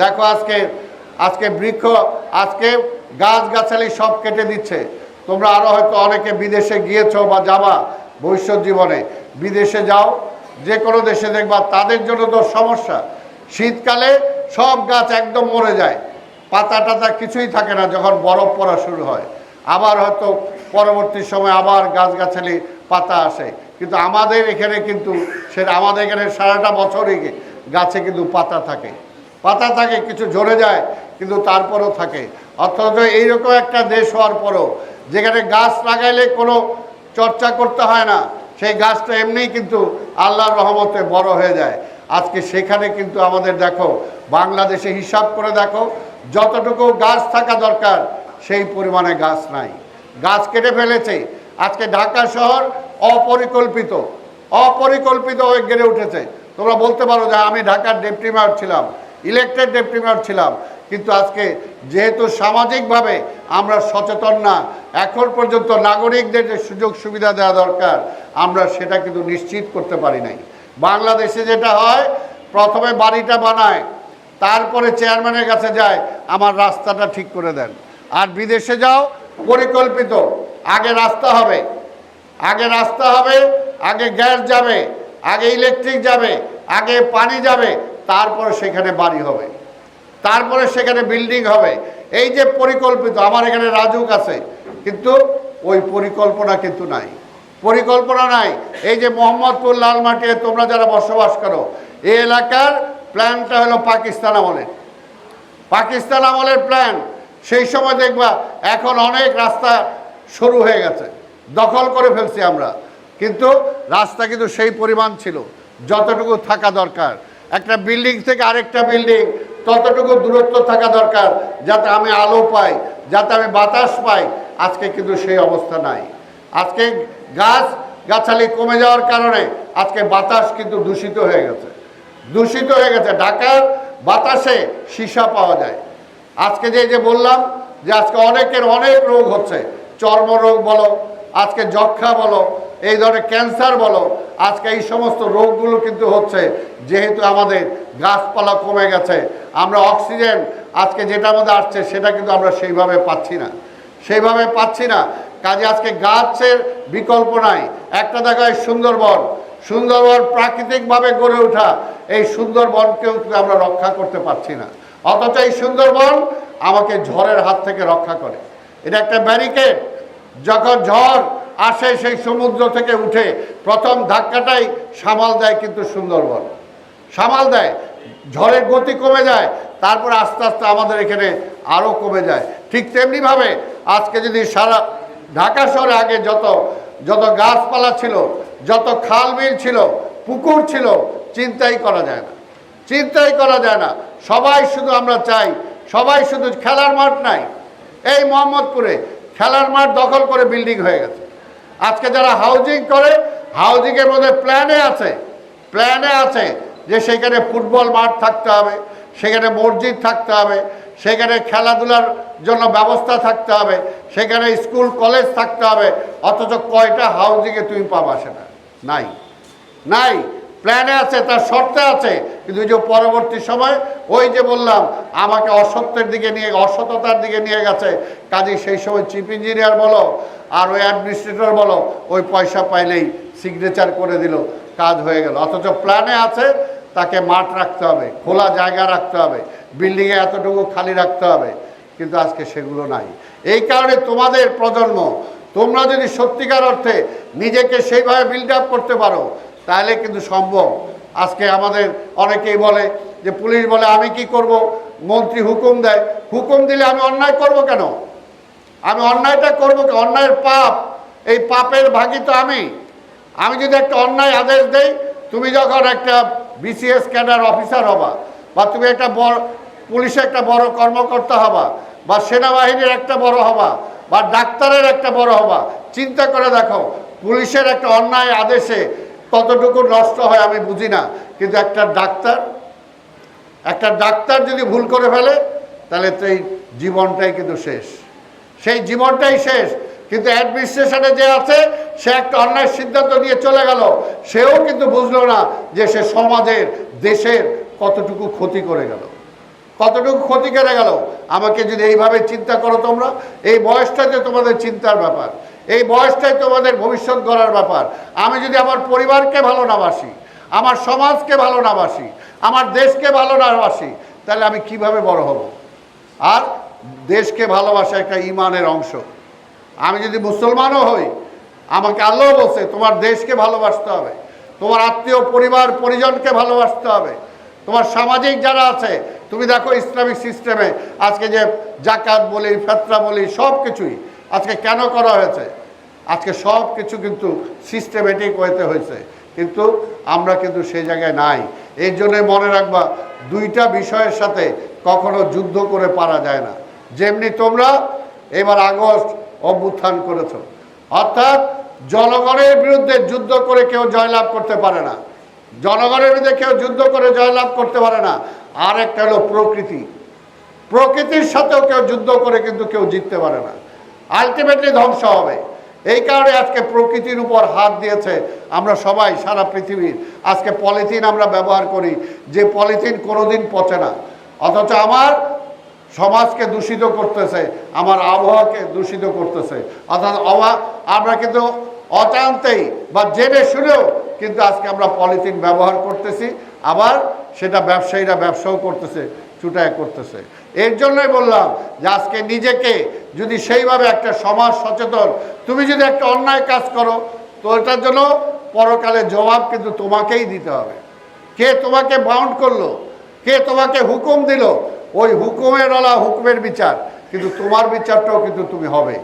দেখো আজকে আজকে বৃক্ষ, আজকে গাছগাছালি সব কেটে দিচ্ছে। তোমরা আরও হয়তো অনেকে বিদেশে গিয়েছো বা যাবা ভবিষ্যৎ জীবনে। বিদেশে যাও, যে কোনো দেশে দেখবা তাদের জন্য তো সমস্যা। শীতকালে সব গাছ একদম মরে যায়। পাতা টাতা কিছুই থাকে না যখন বরফ পড়া শুরু হয়। আবার হয়তো পরবর্তী সময় আবার গাছগাছালি, পাতা আসে। কিন্তু আমাদের এখানে কিন্তু সেটা আমাদের এখানে সারাটা বছরই গাছে কিন্তু পাতা থাকে। পাতা থাকে, কিছু ঝরে যায়, কিন্তু তারপরও থাকে। অর্থাৎ এইরকম একটা দেশ হওয়ার পরও যেখানে গাছ লাগাইলে কোনো চর্চা করতে হয় না, সেই গাছটা এমনিই কিন্তু আল্লাহর রহমতে বড় হয়ে যায়। আজকে সেখানে কিন্তু আমাদের দেখো, বাংলাদেশে হিসাব করে দেখো, যতটুকু গাছ থাকা দরকার, সেই পরিমাণে গাছ নাই। গাছ কেটে ফেলেছে। আজকে ঢাকা শহর অপরিকল্পিত অপরিকল্পিত হয়ে গেড়ে উঠেছে। তোমরা বলতে পারো যে আমি ঢাকার ডেপুটি মেয়র ছিলাম। ইলেকটেড ডেপুটি মেয়র ছিলাম। কিন্তু আজকে যেহেতু সামাজিকভাবে আমরা সচেতন না, এখন পর্যন্ত নাগরিকদের যে সুযোগ সুবিধা দেওয়া দরকার, আমরা সেটা কিন্তু নিশ্চিত করতে পারি নাই। বাংলাদেশে যেটা হয়, প্রথমে বাড়িটা বানায়, তারপরে চেয়ারম্যানের কাছে যায়, আমার রাস্তাটা ঠিক করে দেন। আর বিদেশে যাও, পরিকল্পিত, আগে রাস্তা হবে। আগে রাস্তা হবে, আগে গ্যাস যাবে, আগে ইলেকট্রিক যাবে, আগে পানি যাবে তারপরে সেখানে বাড়ি হবে। তারপরে সেখানে বিল্ডিং হবে। এই যে পরিকল্পিত, আমার এখানে রাজুক আছে, কিন্তু ওই পরিকল্পনা কিন্তু নাই। পরিকল্পনা নাই। এই যে মোহাম্মদপুর লালমাটিয়ে তোমরা যারা বসবাস করো এই এলাকার প্ল্যানটা হলো পাকিস্তান আমলের পাকিস্তান আমলের প্ল্যান সেই সময় দেখবা এখন অনেক রাস্তা শুরু হয়ে গেছে। দখল করে ফেলছি আমরা। কিন্তু রাস্তা কিন্তু সেই পরিমাণ ছিল, যতটুকু থাকা দরকার। একটা বিল্ডিং থেকে আরেকটা বিল্ডিং ততটুকু দূরত্ব থাকা দরকার, যাতে আমি আলো পাই, যাতে আমি বাতাস পাই। আজকে কিন্তু সেই অবস্থা নাই। আজকে গাছ, গাছালি কমে যাওয়ার কারণে আজকে বাতাস কিন্তু দূষিত হয়ে গেছে। দূষিত হয়ে গেছে। ঢাকার বাতাসে সীসা পাওয়া যায়। আজকে যে যে বললাম যে আজকে অনেকের অনেক রোগ হচ্ছে। চর্মরোগ বলো, আজকে যক্ষা বলো, এই ধরনের ক্যান্সার বলো আজকে এই সমস্ত রোগগুলো কিন্তু হচ্ছে, যেহেতু আমাদের গাছপালা কমে গেছে, আমরা অক্সিজেন আজকে যেটার মধ্যে আসছে সেটা কিন্তু আমরা সেইভাবে পাচ্ছি না। সেইভাবে পাচ্ছি না। কাজে আজকে গাছের বিকল্প নাই। একটা দেখায় সুন্দরবন সুন্দরবন প্রাকৃতিকভাবে গড়ে ওঠা, এই সুন্দরবনকেও কিন্তু আমরা রক্ষা করতে পারছি না। অথচ এই সুন্দরবন আমাকে ঝড়ের হাত থেকে রক্ষা করে। এটা একটা ব্যারিকেড। যখন ঝড় আসে সেই সমুদ্র থেকে উঠে প্রথম ধাক্কাটাই সামাল দেয় কিন্তু সুন্দরবন। সামাল দেয়, ঝড়ের গতি কমে যায়, তারপর আস্তে আস্তে আমাদের এখানে আরও কমে যায়। ঠিক তেমনিভাবে আজকে যদি সারা ঢাকা শহরে আগে যত যত গাছপালা ছিল, যত খাল বিল ছিল, পুকুর ছিল, চিন্তাই করা যায় না। চিন্তাই করা যায় না। সবাই শুধু আমরা চাই, সবাই শুধু খেলার মাঠ নাই, এই মোহাম্মদপুরে খেলার মাঠ দখল করে বিল্ডিং হয়ে গেছে। আজকে যারা হাউজিং করে হাউজিংয়ের মধ্যে প্ল্যানে আছে প্ল্যানে আছে যে সেখানে ফুটবল মাঠ থাকতে হবে, সেখানে মসজিদ থাকতে হবে, সেখানে খেলাধুলার জন্য ব্যবস্থা থাকতে হবে, সেখানে স্কুল কলেজ থাকতে হবে, অথচ কয়টা হাউজিংয়ে তুমি পাবা সেটা? নাই। নাই। প্ল্যানে আছে, তার শর্তে আছে, কিন্তু যে পরবর্তী সময়, ওই যে বললাম, আমাকে অসত্যের দিকে নিয়ে, অসততার দিকে নিয়ে গেছে। কাজে সেই সময় চিফ ইঞ্জিনিয়ার বলো আর ওই অ্যাডমিনিস্ট্রেটর বলো, ওই পয়সা পাইলেই সিগনেচার করে দিল, কাজ হয়ে গেল। অথচ প্ল্যানে আছে, তাকে মাঠ রাখতে হবে, খোলা জায়গা রাখতে হবে বিল্ডিংয়ে এতটুকু খালি রাখতে হবে, কিন্তু আজকে সেগুলো নাই। এই কারণে তোমাদের প্রজন্ম, তোমরা যদি সত্যিকার অর্থে নিজেকে সেইভাবে বিল্ড আপ করতে পারো, তাহলে কিন্তু সম্ভব। আজকে আমাদের অনেকেই বলে যে, পুলিশ বলে, আমি কি করব? মন্ত্রী হুকুম দেয়। হুকুম দিলে আমি অন্যায় করব কেন? আমি অন্যায়টা করব অন্যায়ের পাপ। এই পাপের ভাগি তো আমি। আমি যদি একটা অন্যায় আদেশ দেই, তুমি যখন একটা বিসিএস ক্যাডার অফিসার হবা, বা তুমি একটা বড়, পুলিশে একটা বড় কর্মকর্তা হবা, বা সেনাবাহিনীর একটা বড় হবা, বা ডাক্তারের একটা বড় হবা, চিন্তা করে দেখো, পুলিশের একটা অন্যায় আদেশে কতটুকু নষ্ট হয় আমি বুঝি না। কিন্তু একটা ডাক্তার একটা ডাক্তার যদি ভুল করে ফেলে, তাহলে তো এই জীবনটাই কিন্তু শেষ। সেই জীবনটাই শেষ। কিন্তু অ্যাডমিনিস্ট্রেশনে যে আছে, সে একটা অন্যায় সিদ্ধান্ত নিয়ে চলে গেল। সেও কিন্তু বুঝলো না যে সে সমাজের, দেশের কতটুকু ক্ষতি করে গেল। কতটুকু ক্ষতি করে গেল? আমাকে যদি এইভাবে চিন্তা করো তোমরা। এই বয়সটাই তো তোমাদের চিন্তার ব্যাপার। এই বয়সটাই তোমাদের ভবিষ্যৎ গড়ার ব্যাপার। আমি যদি আমার পরিবারকে ভালো না বাসি, আমার সমাজকে ভালো না বাসি, আমার দেশকে ভালো না বাসি, তাহলে আমি কীভাবে বড় হব? আর দেশকে ভালোবাসা একটা ইমানের অংশ। আমি যদি মুসলমানও হই, আমাকে আল্লাহ বলছে, তোমার দেশকে ভালোবাসতে হবে, তোমার আত্মীয় পরিবার, পরিজনকে ভালোবাসতে হবে, তোমার সামাজিক যারা আছে, তুমি দেখো ইসলামিক সিস্টেমে আজকে যে জাকাত বলি, ফেতরা বলি সব কিছুই আজকে কেন করা হয়েছে? আজকে সব কিছু কিন্তু সিস্টেমেটিক হইতে হয়েছে। কিন্তু আমরা কিন্তু সেই জায়গায় নাই। এই জন্যে মনে রাখবা, দুইটা বিষয়ের সাথে কখনো যুদ্ধ করে পারা যায় না। যেমনি তোমরা এবার আগস্ট অভ্যুত্থান করেছ। অর্থাৎ জনগণের বিরুদ্ধে যুদ্ধ করে কেউ জয়লাভ করতে পারে না। জনগণের বিরুদ্ধে কেউ যুদ্ধ করে জয়লাভ করতে পারে না। আর একটা হলো প্রকৃতি। প্রকৃতির সাথেও কেউ যুদ্ধ করে কিন্তু কেউ জিততে পারে না। আলটিমেটলি ধ্বংস হবে। এই কারণে আজকে প্রকৃতির উপর হাত দিয়েছে আমরা সবাই, সারা পৃথিবীর আজকে পলিথিন আমরা ব্যবহার করি। যে পলিথিন কোনোদিন পচে না। অথচ আমার সমাজকে দূষিত করতেছে, আমার আবহাওয়াকে দূষিত করতেছে। অর্থাৎ আমরা কিন্তু অজান্তেই বা জেনে শুনেও কিন্তু আজকে আমরা পলিথিন ব্যবহার করতেছি, আবার সেটা ব্যবসায়ীরা ব্যবসাও করতেছে, চুটায় করতেছে। এর জন্যই বললাম যে আজকে নিজেকে যদি সেইভাবে একটা সমাজ সচেতন, তুমি যদি একটা অন্যায় কাজ করো, তো এটার জন্য পরকালে জবাব কিন্তু তোমাকেই দিতে হবে। কে তোমাকে বাউন্ড করল? কে তোমাকে হুকুম দিল? ওই হুকুমের আলা হুকুমের বিচার। কিন্তু তোমার বিচারটাও কিন্তু তুমি হবে।